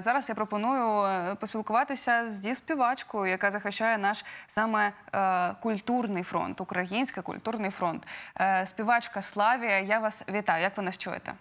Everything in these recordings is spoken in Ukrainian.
Зараз я пропоную е, поспілкуватися зі співачкою, яка захищає наш саме е, культурний фронт, український культурний фронт. Е, співачка Славія. Я вас вітаю. Як ви нас чуєте?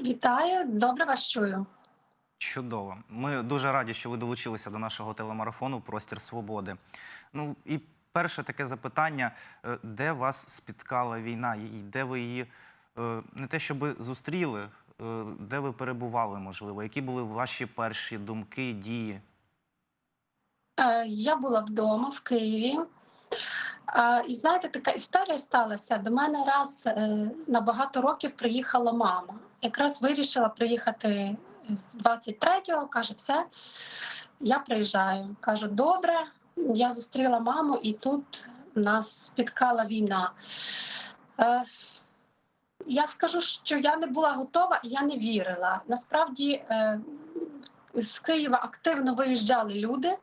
Вітаю, добре вас чую. Чудово. Ми дуже раді, що ви долучилися до нашого телемарафону Простір свободи. Ну і перше таке запитання: Е, де вас спіткала війна? І де ви її е, не те, щоб зустріли, е, де ви перебували, можливо? Які були ваші перші думки, дії? Е, Я була вдома в Києві. Е, І знаєте, така історія сталася. До мене раз е, на багато років приїхала мама. Якраз вирішила приїхати 23-го, каже, все, я приїжджаю. Кажу, добре, я зустріла маму, і тут нас спіткала війна. Я скажу, що я не була готова і я не вірила. Насправді е, з Києва активно виїжджали люди.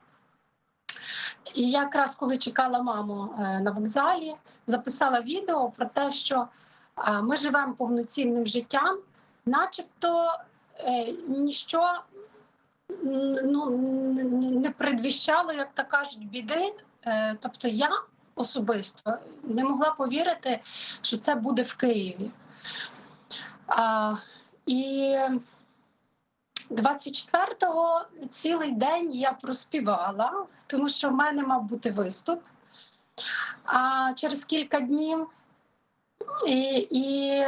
І якраз коли чекала маму е, на вокзалі, записала відео про те, що е, ми живемо повноцінним життям, начебто ніщо ну, не предвіщало, як то кажуть, біди. Тобто я особисто не могла повірити, що це буде в Києві. А, і 24-го цілий день я проспівала, тому що в мене мав бути виступ. А через кілька днів і, і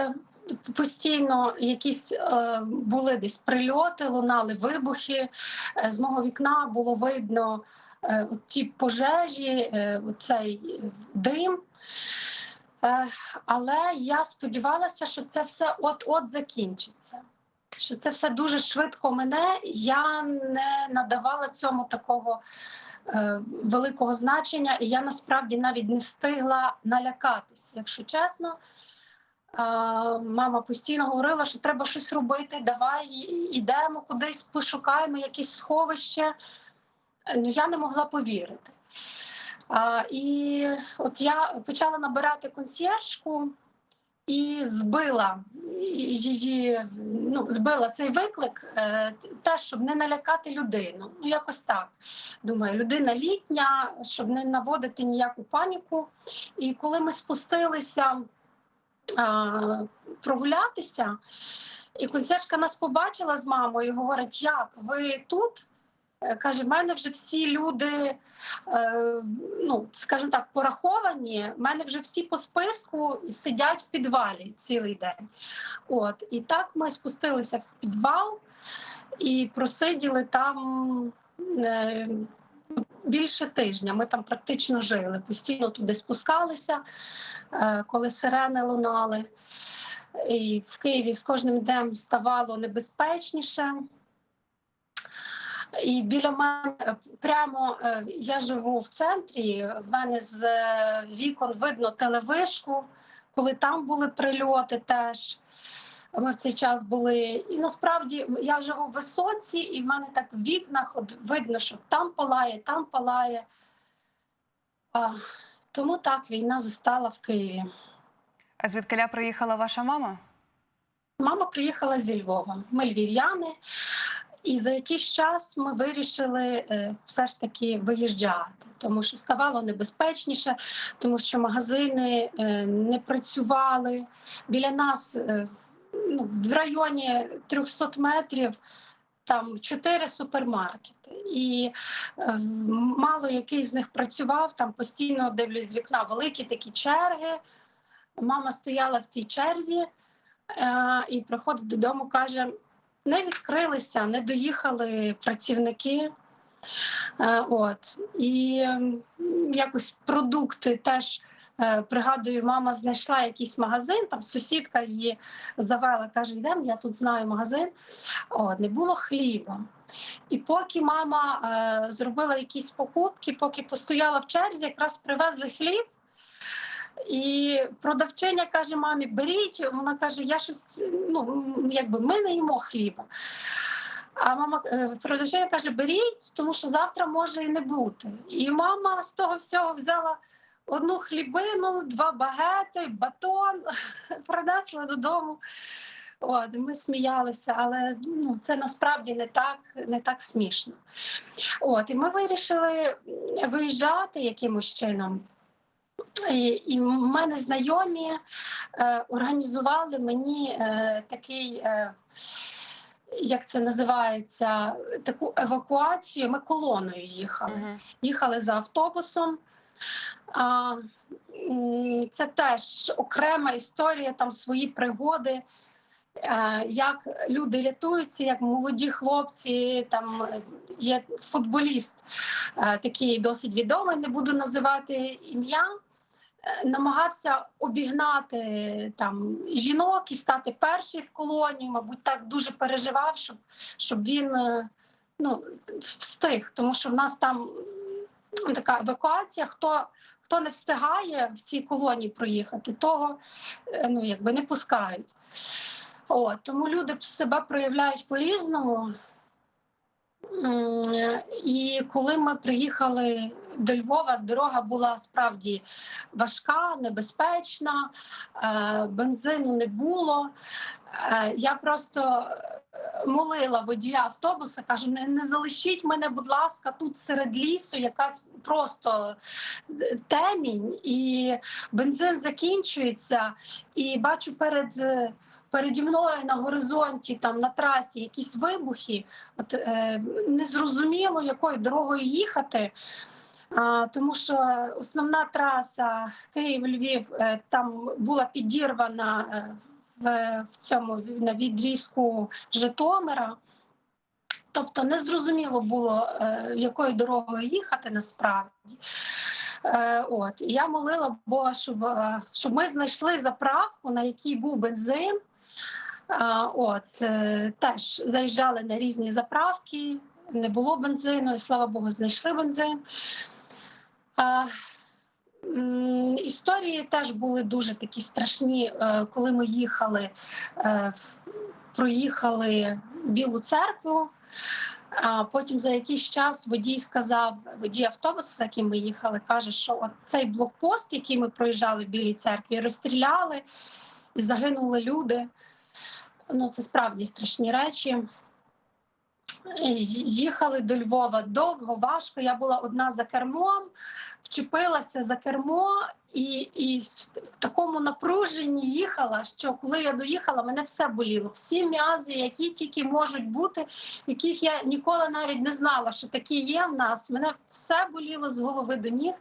постійно якісь е, були десь прильоти, лунали вибухи. Е, З мого вікна було видно е, ті пожежі, е, цей дим. Але я сподівалася, що це все от-от закінчиться що це все дуже швидко мене. Я не надавала цьому такого е, великого значення, і я насправді навіть не встигла налякатись, якщо чесно. Мама постійно говорила, що треба щось робити, давай йдемо кудись, пошукаємо якесь сховище. Ну, я не могла повірити. І от я почала набирати консьєржку і збила її, ну, збила цей виклик, е, те, щоб не налякати людину. Ну, якось так. Думаю, людина літня, щоб не наводити ніяку паніку. І коли ми спустилися прогулятися, і консьержка нас побачила з мамою і говорить: як ви тут? Е, Каже, в мене вже всі люди, е, ну скажімо так, пораховані. В мене вже всі по списку сидять в підвалі цілий день. От і так ми спустилися в підвал і просиділи там. Е, Більше тижня ми там практично жили, постійно туди спускалися, коли сирени лунали. І в Києві з кожним днем ставало небезпечніше. І біля мене е, прямо е, я живу в центрі. В мене з е, вікон видно телевишку, коли там були прильоти теж. Ми в цей час були. І насправді я живу в висоці, і в мене так в вікнах от видно, що там палає, там палає. А, тому так війна застала в Києві. А звідкиля приїхала ваша мама? Мама приїхала зі Львова. Ми львів'яни, і за якийсь час ми вирішили е, все ж таки виїжджати, тому що ставало небезпечніше, тому що магазини е, не працювали. Біля нас е, ну, в районі 300 метрів. Там чотири супермаркети, і е, мало який з них працював. Там постійно дивлюсь з вікна великі такі черги. Мама стояла в цій черзі е, і приходить додому, каже: не відкрилися, не доїхали працівники. Е, От і якось продукти теж. е, Пригадую, мама знайшла якийсь магазин, там сусідка її завела, каже: йдемо, я тут знаю магазин. От, не було хліба. І поки мама е, зробила якісь покупки, поки постояла в черзі, якраз привезли хліб. І продавчиня каже: мамі, беріть. Вона каже: Я щось, ну якби ми не їмо хліба. А мама е, продавчиня каже: беріть, тому що завтра може і не бути. І мама з того всього взяла одну хлібину, два багети, батон, принесла додому. От ми сміялися, але ну, це насправді не так, не так смішно. От, і ми вирішили виїжджати якимось чином. І, і в мене знайомі е, організували мені е, такий. Е, як це називається, таку евакуацію. Ми колоною їхали. Мгм. Їхали за автобусом. А, це теж окрема історія, там свої пригоди. е, Як люди рятуються, як молоді хлопці, там е, є футболіст, е, такий досить відомий, не буду називати ім'я. Е, Намагався обігнати там жінок і стати перший в колонії. Мабуть, так дуже переживав, щоб, щоб він е, ну, встиг, тому що в нас там така евакуація. Хто, хто не встигає в цій колонії проїхати, того е, ну, якби не пускають. От, тому люди себе проявляють по-різному. І коли ми приїхали до Львова, дорога була справді важка, небезпечна, е, бензину не було. Е, Я просто е, молила водія автобуса, кажу: не, не залишіть мене, будь ласка, тут серед лісу, якась просто темінь, і бензин закінчується, і бачу перед. Переді мною на горизонті, там на трасі, якісь вибухи. От е, незрозуміло, якою дорогою їхати. Тому що основна траса Київ-Львів е, там була підірвана е, в, в цьому на відрізку Житомира. Тобто незрозуміло було, е, якою дорогою їхати насправді. От я молила Бога, щоб, щоб ми знайшли заправку, на якій був бензин. От теж заїжджали на різні заправки, не було бензину, і слава Богу, знайшли бензин. Історії теж були дуже такі страшні, е, коли ми їхали, е, проїхали Білу церкву. А потім за якийсь час водій сказав, водій автобуса, з яким ми їхали, каже, що от цей блокпост, який ми проїжджали в Білій церкві, розстріляли і загинули люди. Ну, це справді страшні речі. Їхали до Львова довго, важко. Я була одна за кермом, вчепилася за кермо і, і в, такому напруженні їхала, що коли я доїхала, мене все боліло. Всі м'язи, які тільки можуть бути, яких я ніколи навіть не знала, що такі є в нас. Мене все боліло з голови до ніг.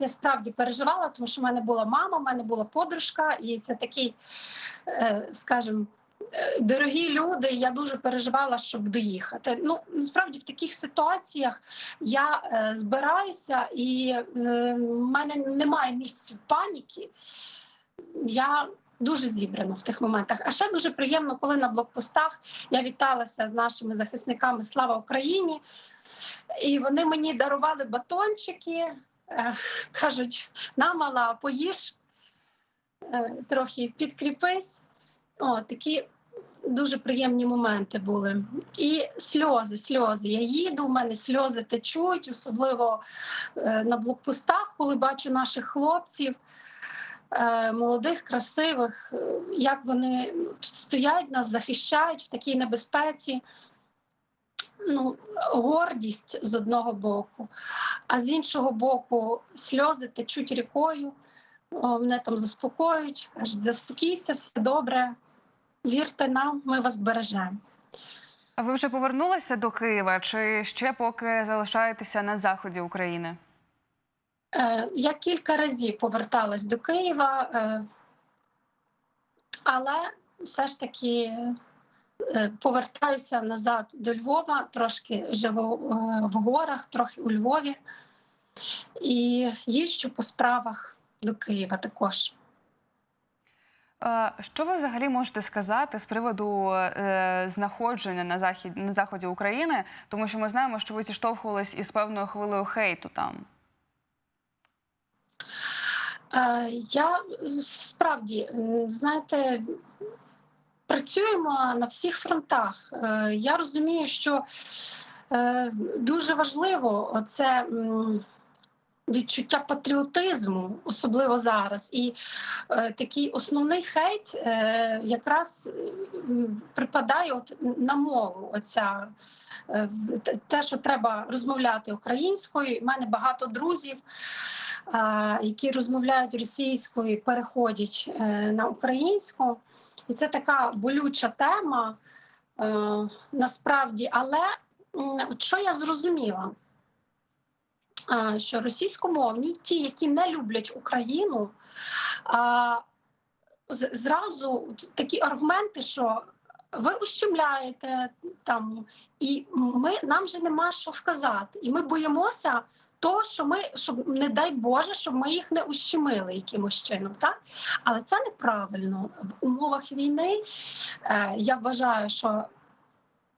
Я справді переживала, тому що в мене була мама, в мене була подружка, і це такий, е, скажімо, дорогі люди. Я дуже переживала, щоб доїхати. Ну насправді в таких ситуаціях я е, збираюся, і е, в мене немає місць паніки. Я дуже зібрана в тих моментах. А ще дуже приємно, коли на блокпостах я віталася з нашими захисниками Слава Україні, і вони мені дарували батончики. е, Кажуть, на мала, поїж, е, трохи підкріпись. О, такі дуже приємні моменти були. І сльози, сльози. Я їду, в мене сльози течуть, особливо е, на блокпостах, коли бачу наших хлопців. е, Молодих, красивих, е, як вони стоять, нас захищають в такій небезпеці. Ну, гордість з одного боку, а з іншого боку, сльози течуть рікою. Мене там заспокоюють, кажуть, заспокійся, все добре, вірте нам, ми вас бережемо. А ви вже повернулися до Києва, чи ще поки залишаєтеся на заході України? Е, Я кілька разів поверталась до Києва, е, але все ж таки е, повертаюся назад до Львова, трошки живу в горах, трохи у Львові, і їжджу по справах до Києва також. Що ви взагалі можете сказати з приводу е, знаходження на захід на заході України? Тому що ми знаємо, що ви зіштовхувались із певною хвилею хейту там. Е, Я справді знаєте, працюємо на всіх фронтах. Е, Я розумію, що е, дуже важливо це відчуття патріотизму, особливо зараз. І е, такий основний хейт е, якраз е, припадає от на мову. Оця е, те- що треба розмовляти українською. У мене багато друзів, е, які розмовляють російською, переходять е, на українську. І це така болюча тема е, насправді. Але що я зрозуміла? Що російськомовні, ті, які не люблять Україну, зразу такі аргументи, що ви ущемляєте там, і ми нам же нема що сказати. І ми боїмося того, що ми, щоб не дай Боже, щоб ми їх не ущемили якимось чином. Так? Але це неправильно. В умовах війни е, я вважаю, що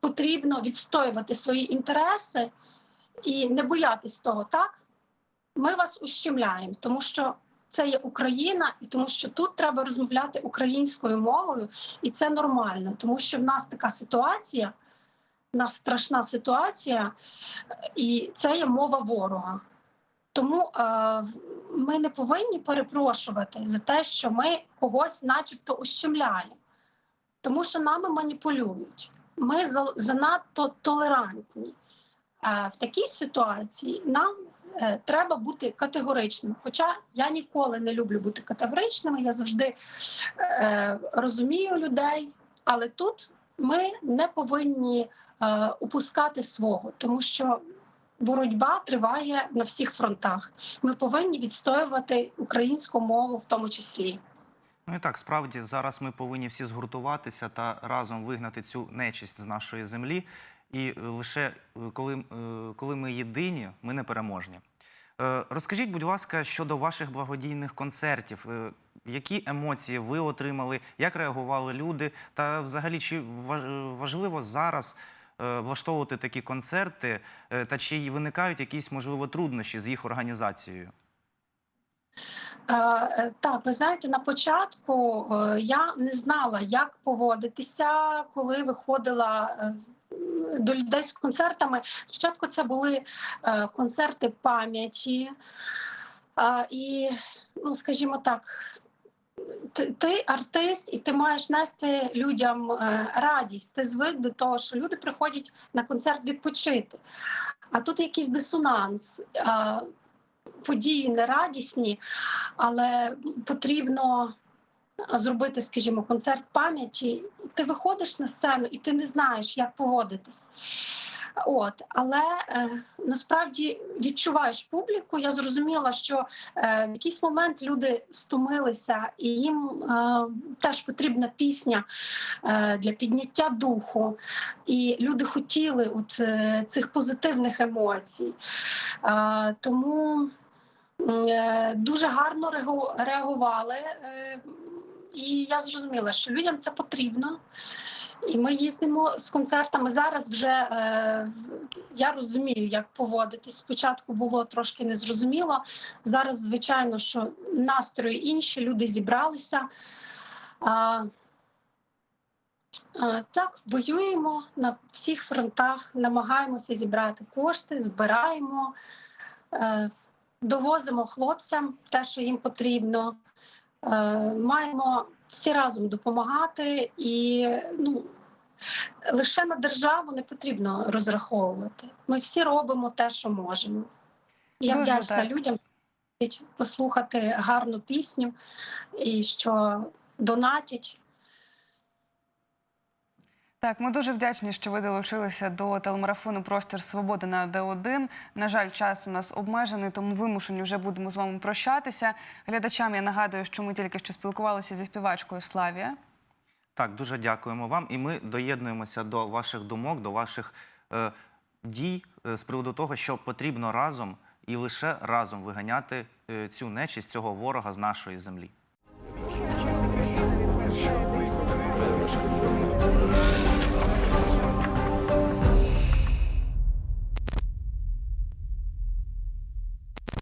потрібно відстоювати свої інтереси і не боятись того, так? Ми вас ущемляємо, тому що це є Україна, і тому що тут треба розмовляти українською мовою, і це нормально, тому що в нас така ситуація, в нас страшна ситуація, і це є мова ворога. Тому е, ми не повинні перепрошувати за те, що ми когось, начебто, ущемляємо, тому що нами маніпулюють. Ми за- занадто толерантні. В такій ситуації нам е, треба бути категоричним. Хоча я ніколи не люблю бути категоричними, я завжди е, розумію людей, але тут ми не повинні е, упускати свого, тому що боротьба триває на всіх фронтах. Ми повинні відстоювати українську мову в тому числі. Ну і так, справді зараз ми повинні всі згуртуватися та разом вигнати цю нечисть з нашої землі. І е, лише е, коли, е, коли ми єдині, ми не переможні. Розкажіть, будь ласка, щодо ваших благодійних концертів. Які емоції ви отримали, як реагували люди? Та взагалі, чи важливо зараз влаштовувати такі концерти, та чи виникають якісь можливо труднощі з їх організацією? Так, ви знаєте, на початку я не знала, як поводитися, коли виходила до людей з концертами. Спочатку це були е, концерти пам'яті, і, ну скажімо так. Ти, ти артист, і ти маєш нести людям е, радість. Ти звик до того, що люди приходять на концерт відпочити. А тут якийсь дисонанс. Події нерадісні, але потрібно зробити, скажімо, концерт пам'яті. Ти виходиш на сцену і ти не знаєш, як поводитись. От, але е, насправді відчуваєш публіку. Я зрозуміла, що е, в якийсь момент люди стомилися, і їм е, теж потрібна пісня е, для підняття духу. І люди хотіли от, е, цих позитивних емоцій. Е, тому е, дуже гарно реагу- реагували. е, І я зрозуміла, що людям це потрібно. І ми їздимо з концертами. Зараз вже е, я розумію, як поводитись. Спочатку було трошки незрозуміло. Зараз, звичайно, що настрої інші, люди зібралися. А, а, так, воюємо на всіх фронтах, намагаємося зібрати кошти, збираємо, е, довозимо хлопцям те, що їм потрібно. Е, маємо всі разом допомагати, і ну, лише на державу не потрібно розраховувати. Ми всі робимо те, що можемо. Я Дуже вдячна так. людям послухати гарну пісню і що донатять. Так, ми дуже вдячні, що ви долучилися до телемарафону Простір Свободи на Д1. На жаль, час у нас обмежений, тому вимушені вже будемо з вами прощатися. Глядачам я нагадую, що ми тільки що спілкувалися зі співачкою Славія. Так, дуже дякуємо вам. І ми доєднуємося до ваших думок, до ваших е, дій е, з приводу того, що потрібно разом і лише разом виганяти е, цю нечисть, цього ворога з нашої землі.